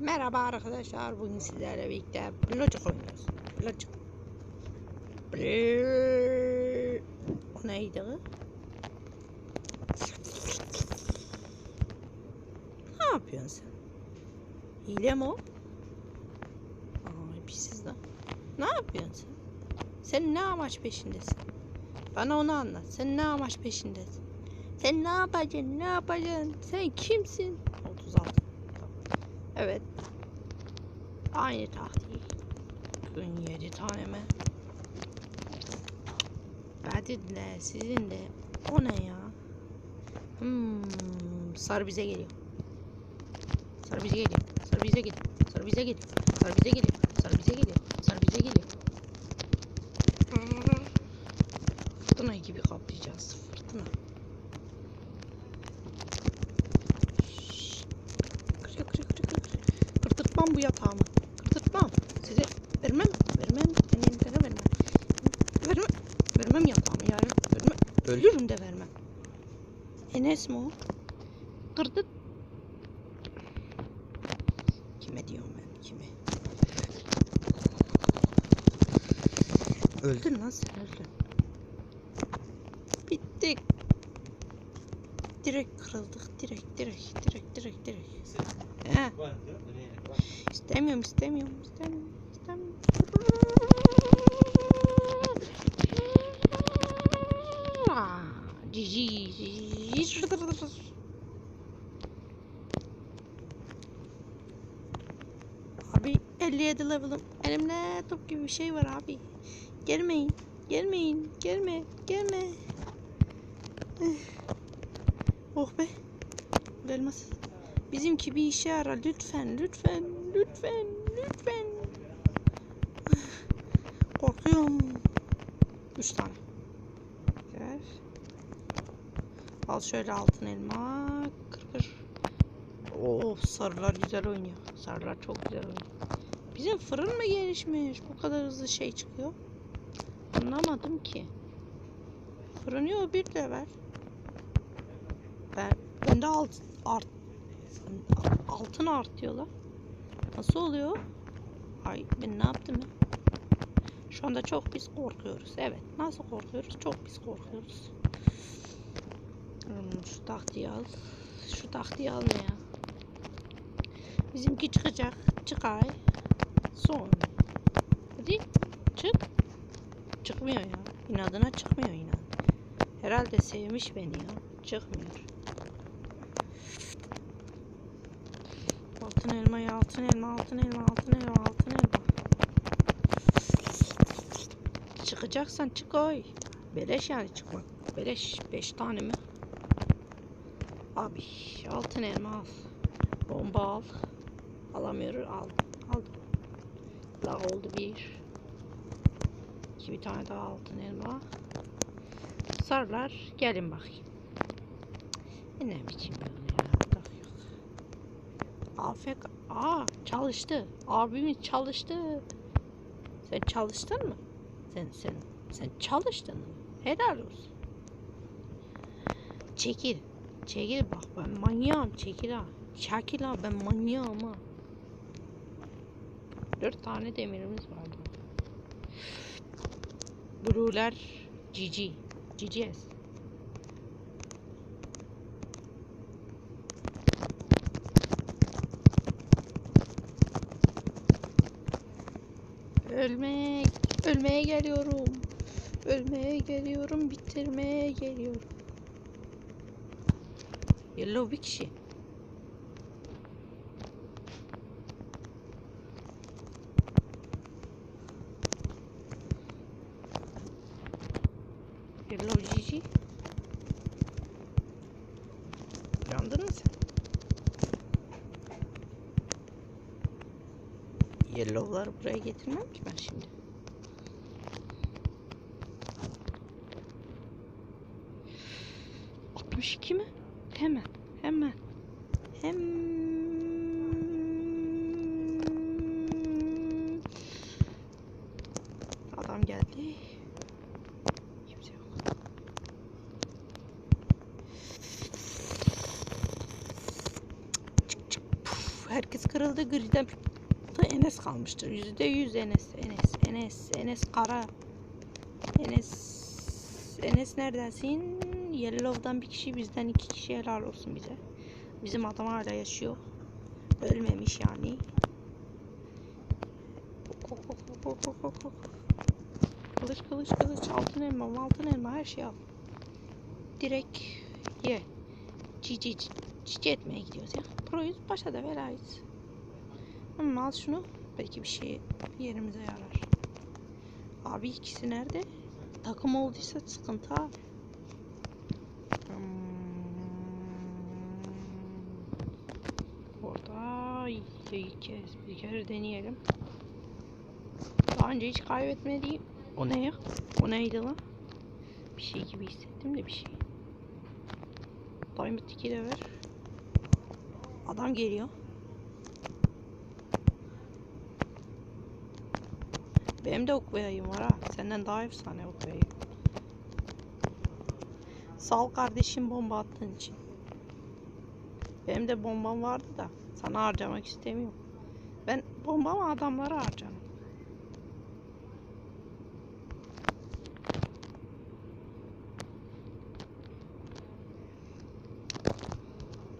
Merhaba arkadaşlar. Bugün sizlerle birlikte Blocuk oynuyoruz. Blocuk. O neydi? Ne yapıyorsun sen? Hile mi o? Ay pisiz lan. Ne yapıyorsun sen? Sen ne amaç peşindesin? Bana onu anlat. Sen ne amaç peşindesin? Sen ne yapacaksın? Ne yapacaksın? Sen kimsin? 36. Evet. Aynı taktiği. Gün yedi tane mi? Bedidle sizin de. O ne ya? Hmm, sarı bize geliyor. Sarı bize geliyor. Sarı bize geliyor. Sarı bize geliyor. Sarı bize geliyor. Sarı bize geliyor. Sarı bize geliyor. Fırtına gibi kaplayacağız. Fırtına. Kırtırtmam bu yatağımı. Kırtırtmam. Size vermem. Vermem. Elimden vermem. Vermem. Vermem yatağımı yarın. Vermem. Ölürüm de vermem. Enes mi o? Kırdıt. Kime diyorum ben? Kime? Öldün lan sen öldün. Bittik. Direkt kırıldık. Direkt direkt direkt direkt direkt. He. İstemiyorum, istemiyorum, istemiyorum, istemiyorum. Ah. Abi 57 level'ım. Elimde top gibi bir şey var abi. Gelmeyin, gelmeyin, gelme, gelme. Eh. Oh be. Elmas. Bizimki bir işe yarar lütfen lütfen lütfen lütfen. Korkuyorum. Üç tane. Ver. Al şöyle altın elma. Kır kır. Oo sarılar güzel oynuyor. Sarılar çok güzel oynuyor. Bizim fırın mı gelişmiş? Bu kadar hızlı şey çıkıyor. Anlamadım ki. Fırın yok bir de ver. Ben, bende alt, art, altın artıyorlar. Nasıl oluyor? Ay ben ne yaptım ya? Şu anda çok biz korkuyoruz. Evet. Nasıl korkuyoruz? Çok biz korkuyoruz. Hmm, şu taktiği al. Şu taktiği al ne ya? Bizimki çıkacak. Çıkay. Son. Hadi çık. Çıkmıyor ya. İnadına çıkmıyor inan. Herhalde sevmiş beni ya. Çıkmıyor. Altın elma altın elma altın elma altın elma altın elma. Çıkacaksan çık oy. Beleş yani çıkmak. Beleş. Beş tane mi? Abi altın elma al. Bomba al. Alamıyoruz al. Aldım. La oldu bir. İki bir tane daha altın elma. Sarılar gelin bakayım. E Ne biçim böyle ya? Bak yok. Afek. Aa çalıştı. Abimiz çalıştı. Sen çalıştın mı? Sen sen sen çalıştın mı? Helal olsun. Çekil. Çekil bak ben manyağım çekil ha. Çekil ha ben manyağım ha. Dört tane demirimiz var burada. Blue'ler cici. Ciciyiz. Ölmek, ölmeye geliyorum. Ölmeye geliyorum, bitirmeye geliyorum. Yellow bir kişi. Yellow Gigi. Yandın mı sen? Yellow'ları buraya getirmem ki ben şimdi. Altmış iki mi? Hemen, hemen, hemen. Adam geldi. Kimse yok. herkes kırıldı. Griden Enes kalmıştır. Yüzde yüz Enes. Enes. Enes. Enes kara. Enes. Enes neredesin? Yellow'dan bir kişi bizden iki kişi helal olsun bize. Bizim adam hala yaşıyor. Ölmemiş yani. Kılıç kılıç kılıç altın elma altın elma her şey al. Direkt ye. Cici cici etmeye gidiyoruz ya. Proyuz başa da velayız. Ama al şunu. Belki bir şey yerimize yarar. Abi ikisi nerede? Takım olduysa sıkıntı abi. Hmm. Kez bir kere deneyelim. Daha önce hiç kaybetmediğim o ne ya? O neydi lan? Bir şey gibi hissettim de bir şey. Diamond 2 de ver. Adam geliyor. Benim de ok yayım var ha. Senden daha efsane ok yayım. Sağ ol kardeşim bomba attığın için. Benim de bombam vardı da sana harcamak istemiyorum. Ben bombamı adamlara harcarım.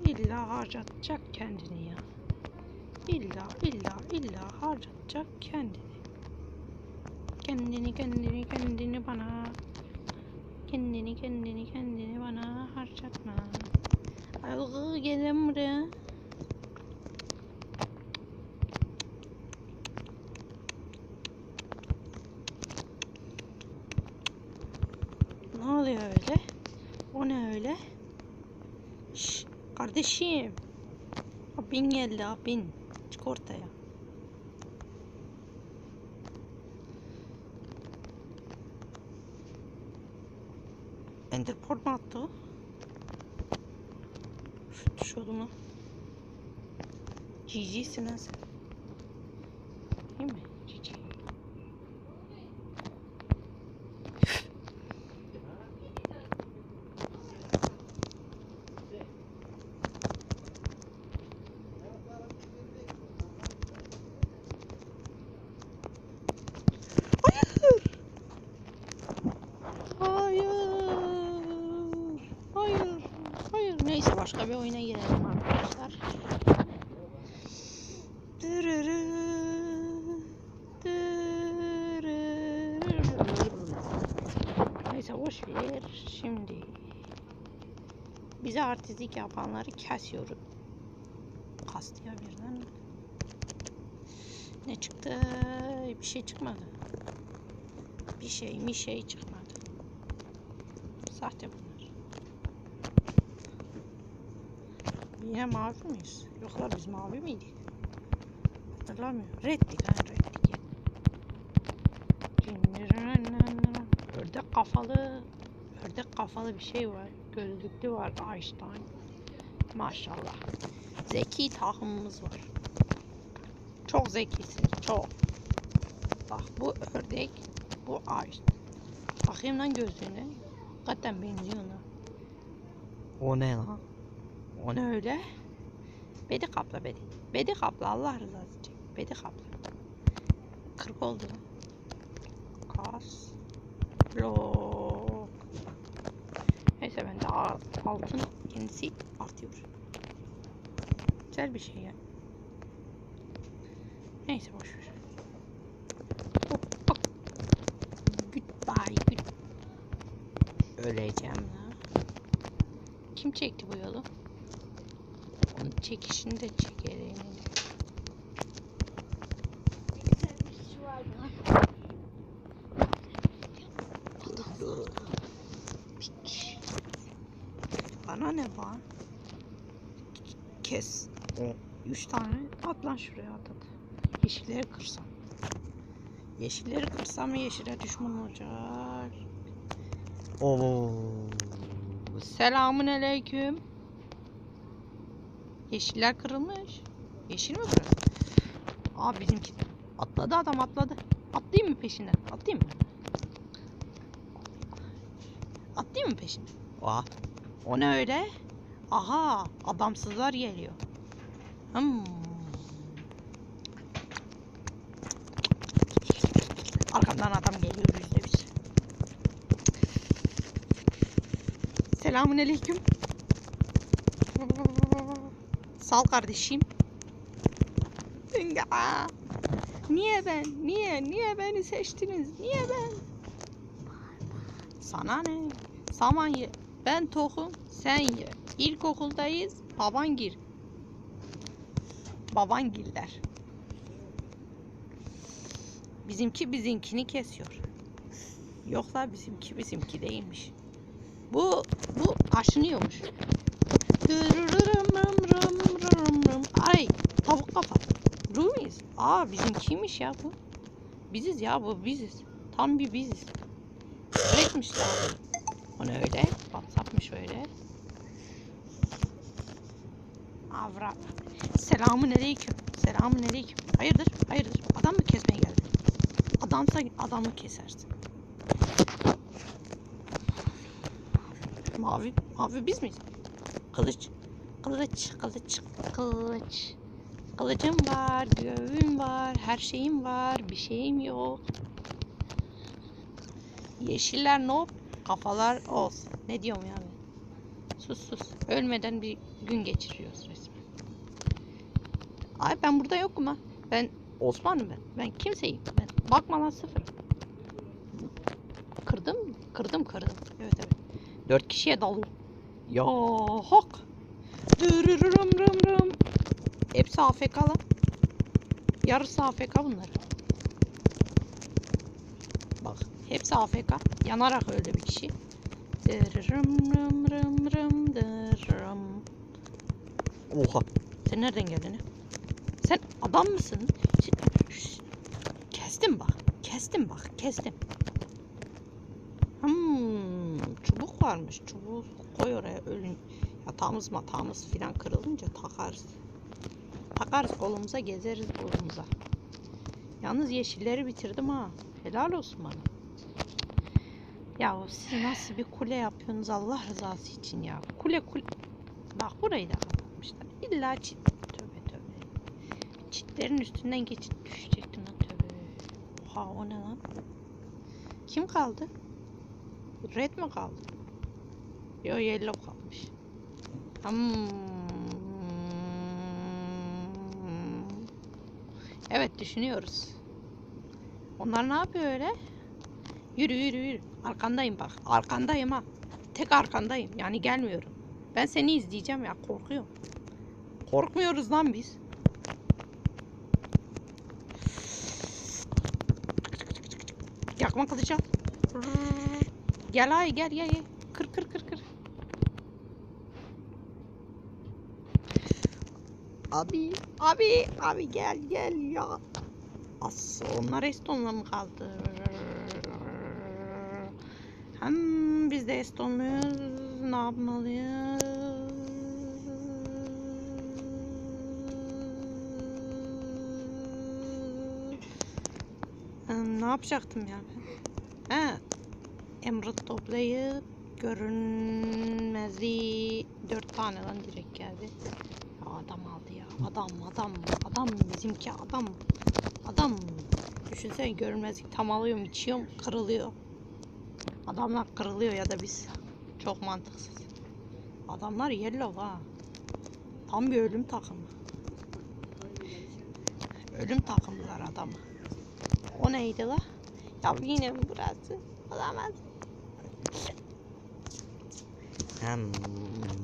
İlla harcatacak kendini ya. İlla illa illa harcatacak kendini. Kendini kendini kendini bana. Kendini kendini kendini bana harcatma. Ay gelin buraya. Ne oluyor öyle? O ne öyle? Şş, kardeşim. Abin geldi abin. Çık ortaya. Enderport mu attı o? Şu düş odunu. GG'sin ha sen. Değil mi? GG. Hayır. Hayır. Hayır. Neyse başka bir oyuna girelim arkadaşlar. Dırırı. Neyse boş ver. Şimdi bize artistlik yapanları kesiyoruz. Kastı ya birden. Ne çıktı? Bir şey çıkmadı. Bir şey mi şey çıkmadı. Sahte bunlar. Yine mavi miyiz? Yoklar biz mavi miydik? Hatırlamıyorum. Reddik ha reddik. Ördek kafalı ördek kafalı bir şey var. Gözlüklü var Einstein. Maşallah. Zeki takımımız var. Çok zekisiniz. Çok. Bak bu ördek. Bu Einstein. Bakayım lan gözlüğüne. Hakikaten benziyor lan. O ne lan? O öyle? Bedi kapla bedi. Bedi kapla Allah rızası için. Bedi kapla. 40 oldu lan. Kas. Blok. Neyse ben de a- altın kendisi artıyor. Güzel bir şey ya. Neyse boş ver. Goodbye. Good. Öleceğim la. Kim çekti bu yolu? Çekişini de çekelim. Piç. Bana ne var? Kes. O üç tane at lan şuraya at at. Yeşilleri kırsam. Yeşilleri kırsam yeşile düşman olacak. Oo. Selamun aleyküm. Yeşiller kırılmış. Yeşil mi burası? Aa bizimki atladı adam atladı. Atlayayım mı peşinden? Atlayayım mı? Atlayayım mı peşinden? Aa, o ne öyle? Aha adamsızlar geliyor. Hmm. Arkamdan adam geliyor yüzde bir. Selamun aleyküm. Sal kardeşim. Niye ben? Niye? Niye beni seçtiniz? Niye ben? Sana ne? Saman ye. Ben tohum, sen ye. İlkokuldayız, baban gir. Baban giller. Bizimki bizimkini kesiyor. Yoksa bizimki bizimki değilmiş. Bu bu aşınıyormuş. Dırırırım rım rım rım. Ay tavuk kafa. Rumiyiz. Aa bizimkiymiş ya bu. Biziz ya bu biziz. Tam bir biziz. Öğretmişler. Onu öyle. Whatsapp'mış öyle. Avra. Selamun aleyküm. Selamun aleyküm. Hayırdır? Hayırdır? Adam mı kesmeye geldin? Adamsa adamı kesersin. Mavi. Mavi biz miyiz? Kılıç. Kılıç. Kılıç. Kılıç. Kılıcım var. Göğüm var. Her şeyim var. Bir şeyim yok. Yeşiller nop. Kafalar olsun. Ne diyorum ya ben? Sus sus. Ölmeden bir gün geçiriyoruz resmen. Ay ben burada yokum ha. Ben Osman'ım ben. Ben kimseyim. Ben bakma lan sıfır. Kırdım? Kırdım kırdım. Evet evet. Dört kişiye dalıyor. Ya hak. Dırırırım rım rım. Hepsi AFK lan. Yarısı AFK bunlar. Bak hepsi AFK. Yanarak öldü bir kişi. Dırırım rım rım rım dırırım. Oha. Sen nereden geldin? Sen adam mısın? Kestim bak. Kestim bak. Kestim. Hmm, çubuk varmış. Çubuğu koy oraya ölün. Yatağımız matağımız filan kırılınca takarız. Takarız kolumuza gezeriz kolumuza. Yalnız yeşilleri bitirdim ha. Helal olsun bana. Ya siz nasıl bir kule yapıyorsunuz Allah rızası için ya. Kule kule. Bak burayı da kapatmışlar. İlla çit. Tövbe tövbe. Çitlerin üstünden geçip düşecektim lan tövbe. Oha o ne lan? Kim kaldı? Red mi kaldı? Yo yellow kalmış. Hmm. Evet düşünüyoruz. Onlar ne yapıyor öyle? Yürü yürü yürü. Arkandayım bak. Arkandayım ha. Tek arkandayım. Yani gelmiyorum. Ben seni izleyeceğim ya. Korkuyorum. Korkmuyoruz lan biz. Yakma kılıcı al. Gel ay gel gel gel. Kır kır kır kır. Abi, abi, abi gel gel ya. As onlar Eston'la mı kaldı? Hem biz de Estonluyuz. Ne yapmalıyız? Hmm, Ne yapacaktım ya ben? Ha, Emerald toplayıp görünmezliği dört tane lan direkt geldi. Adam aldı. Adam adam adam bizimki adam. Adam. Düşünsene görünmezlik tam alıyorum içiyorum kırılıyor. Adamlar kırılıyor ya da biz. Çok mantıksız. Adamlar yellow ha. Tam bir ölüm takımı. Ölüm takımlar adamı. O neydi la? Ya yine burası? Olamaz. Hmm.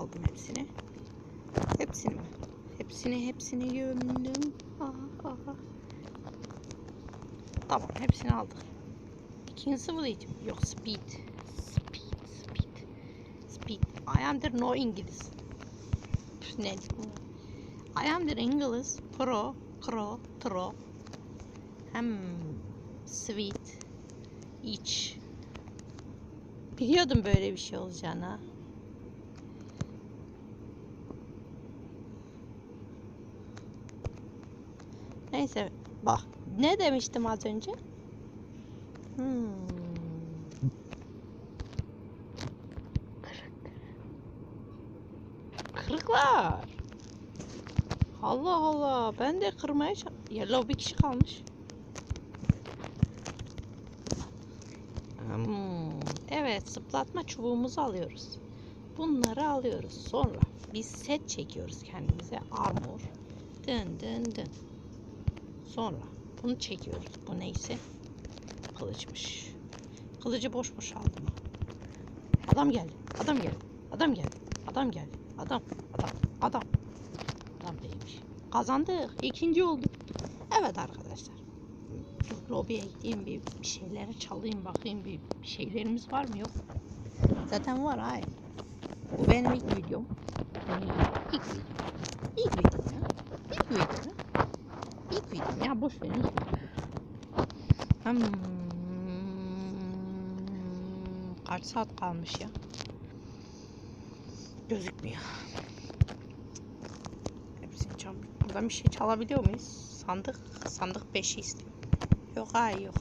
Aldım hepsini. Hepsini mi? Hepsini hepsini gömdüm. Ah, ah, ah. Tamam hepsini aldık. İkinci sıvı eğitim. Yok speed. Speed, speed. Speed. I am the no İngiliz. Ne? I am the İngiliz. Pro, kro, tro. Hem sweet. iç. Biliyordum böyle bir şey olacağını. Neyse bak ne demiştim az önce? Hmm. Kırık. Kırıklar. Allah Allah. Ben de kırmaya. Yellow bir kişi kalmış. Hmm, Evet, zıplatma çubuğumuzu alıyoruz. Bunları alıyoruz. Sonra biz set çekiyoruz kendimize. Armor. Dın dın dın. Sonra bunu çekiyoruz. Bu neyse? Kılıçmış. Kılıcı boş boş aldım. Adam geldi. Adam geldi. Adam geldi. Adam geldi. Adam. Adam. Adam. Adam değilmiş. Kazandık. İkinci olduk. Evet arkadaşlar. Dur lobiye gideyim bir, bir şeyleri çalayım bakayım bir, bir şeylerimiz var mı yok. Zaten var ay. Bu benim ilk videom. Benim ilk videom. İlk videom ya. İlk videom ya. İlk videom ya boş verin. Hmm. Kaç saat kalmış ya? Gözükmüyor. Hepsini çal. Buradan bir şey çalabiliyor muyuz? Sandık. Sandık 5'i istiyor. Yok hayır yok.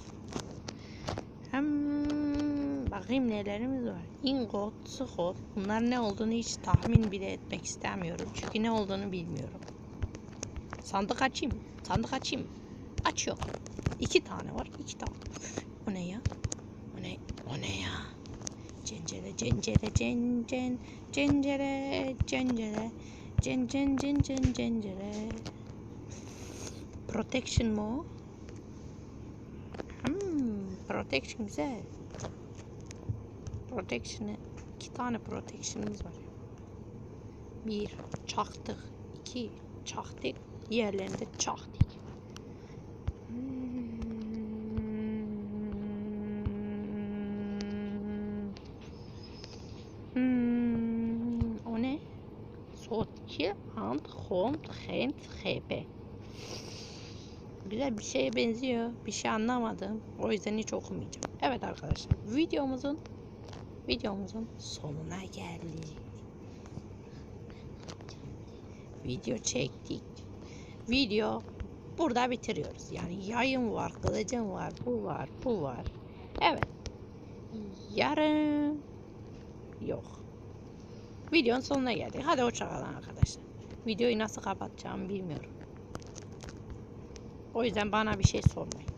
Hem bakayım nelerimiz var. Ingot, skot. Bunlar ne olduğunu hiç tahmin bile etmek istemiyorum. Çünkü ne olduğunu bilmiyorum. Sandık açayım. Sandık açayım. mı? Açıyor. İki tane var. iki tane. O ne ya? O ne? O ne ya? Cencere, cencere, cen, cen, cencere, cencere, cen, cen, cen, cen, cencere. Protection mu? Hmm, protection güzel. Protection'ı iki tane protection'ımız var. Bir çaktık, iki çaktık, diğerlerinde çaktık. Hmm. Hmm, o ne? Sotki and Hond Hand HP. Güzel bir şeye benziyor. Bir şey anlamadım. O yüzden hiç okumayacağım. Evet arkadaşlar. Videomuzun videomuzun sonuna geldik. Video çektik. Video burada bitiriyoruz. Yani yayın var, kılıcım var, bu var, bu var. Evet. Yarın yok. Videonun sonuna geldik. Hadi hoşçakalın arkadaşlar. Videoyu nasıl kapatacağımı bilmiyorum. O yüzden bana bir şey sormayın.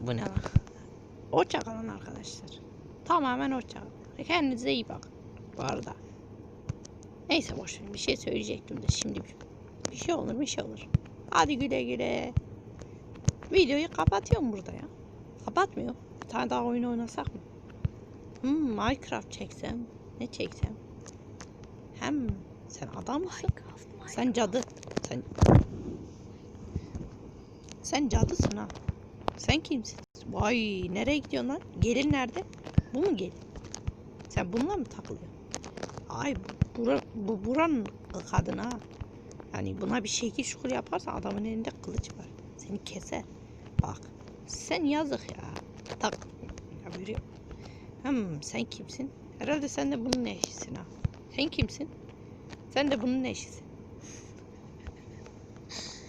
Bu ne lan? Hoşçakalın arkadaşlar. Tamamen hoşçakalın. Kendinize iyi bakın. Bu arada. Neyse boş verin. Bir şey söyleyecektim de şimdi bir, şey olur bir şey olur. Hadi güle güle. Videoyu kapatıyorum burada ya. Kapatmıyor. Bir tane daha oyun oynasak mı? Hmm, Minecraft çeksem. Ne çeksem? Hem sen adam mısın? Sen cadı. Sen sen cadısın ha. Sen kimsin? Vay nereye gidiyorsun lan? Gelin nerede? Bu mu gelin? Sen bununla mı takılıyorsun? Ay bu, bura, bu buranın kadını ha. Yani buna bir şekil şukul yaparsa adamın elinde kılıç var. Seni keser. Bak sen yazık ya. Tak. Ya görüyor. Hmm, sen kimsin? Herhalde sen de bunun eşisin ha. Sen kimsin? Sen de bunun eşisin.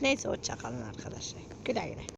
Neyse hoşçakalın arkadaşlar. Güle güle.